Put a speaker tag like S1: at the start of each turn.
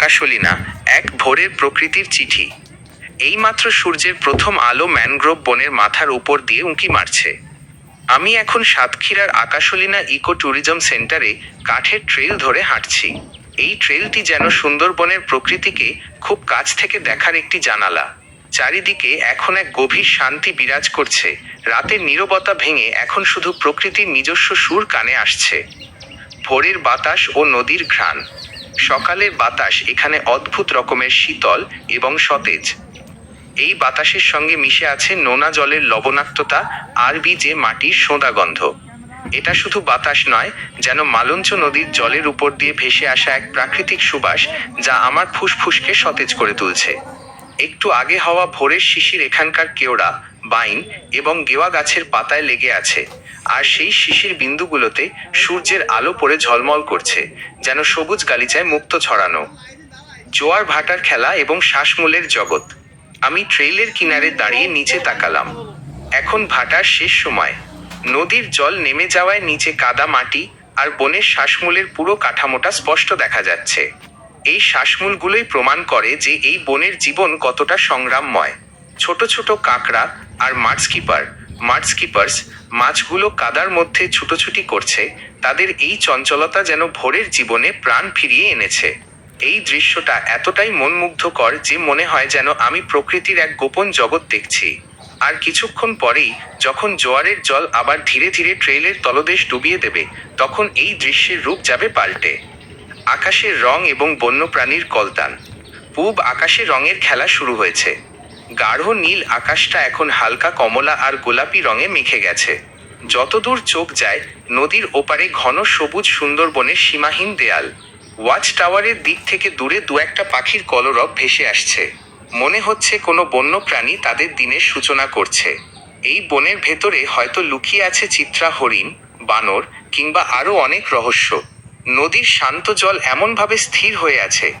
S1: আকাশলিনা এক ভোরের প্রকৃতির চিঠি। এইমাত্র সূর্যের প্রথম আলো ম্যানগ্রোভ বনের মাথার উপর দিয়ে উঁকি মারছে। আমি এখন সাতক্ষীরার আকাশলিনা ইকো ট্যুরিজম সেন্টারে কাঠের ট্রেল ধরে হাঁটছি। এই ট্রেলটি যেন সুন্দরবনের প্রকৃতিকে খুব কাছ থেকে দেখার একটি জানালা। চারিদিকে এখন এক গভীর শান্তি বিরাজ করছে। রাতের নীরবতা ভেঙে এখন শুধু প্রকৃতির নিজস্ব সুর কানে আসছে। ভোরের বাতাস ও নদীর ঘ্রাণ। সকালের বাতাস এখানে অদ্ভুত রকমের শীতল এবং সতেজ। এই বাতাসের সঙ্গে মিশে আছে নোনা জলের লবণাক্ততা আর যে মাটির সোঁদা গন্ধ এটা শুধু বাতাস নয়, যেন মালঞ্চ নদীর জলের উপর দিয়ে ভেসে আসা এক প্রাকৃতিক সুবাস যা আমার ফুসফুসকে সতেজ করে তুলছে। একটু আগে হওয়া ভোরের শিশির এখানকার কেওড়া বাইন এবং গেওয়া গাছের পাতায় লেগে আছে, আর সেই শিশির বিন্দুগুলোতে সূর্যের আলো পড়ে ঝলমল করছে, যেন সবুজ গালিচায় মুক্ত ছড়ানো। জোয়ার ভাটার খেলা এবং শ্বাসমূলের জগৎ। আমি ট্রেইলের কিনারে দাঁড়িয়ে নিচে তাকালাম। এখন ভাটার শেষ সময়। নদীর জল নেমে যাওয়ায় নিচে কাদা মাটি আর বনের শ্বাসমূলের পুরো কাঠামোটা স্পষ্ট দেখা যাচ্ছে। এই শ্বাসমূলগুলোই প্রমাণ করে যে এই বনের জীবন কতটা সংগ্রামময়। ছোট ছোট কাঁকড়া আর মার্চকিপার মার্চকিপার্স মাছগুলো কাদার মধ্যে ছুটোছুটি করছে, তাদের এই চঞ্চলতা যেন ভোরের জীবনে প্রাণ ফিরিয়ে এনেছে। এই দৃশ্যটা এতটাই মনমুগ্ধকর যে মনে হয় যেন আমি প্রকৃতির এক গোপন জগৎ দেখছি। আর কিছুক্ষণ পরেই যখন জোয়ারের জল আবার ধীরে ধীরে ট্রেইলের তলদেশ ডুবিয়ে দেবে, তখন এই দৃশ্যের রূপ যাবে পাল্টে। আকাশের রং এবং বন্যপ্রাণীর কলতান। পূব আকাশে রঙের খেলা শুরু হয়েছে। গাঢ় নীল আকাশটা এখন হালকা কমলা আর গোলাপি রঙে মেখে গেছে। যতদূর চোখ যায়, নদীর ওপারে ঘন সবুজ সুন্দরবনের সীমাহীন দেয়াল। ওয়াচ টাওয়ারের দিক থেকে দূরে দু একটা পাখির কলরব ভেসে আসছে। মনে হচ্ছে কোনো বন্য প্রাণী তাদের দিনের সূচনা করছে। এই বনের ভেতরে হয়তো লুকিয়ে আছে চিত্রা হরিণ, বানর কিংবা আরও অনেক রহস্য। নদীর শান্ত জল এমনভাবে স্থির হয়ে আছে।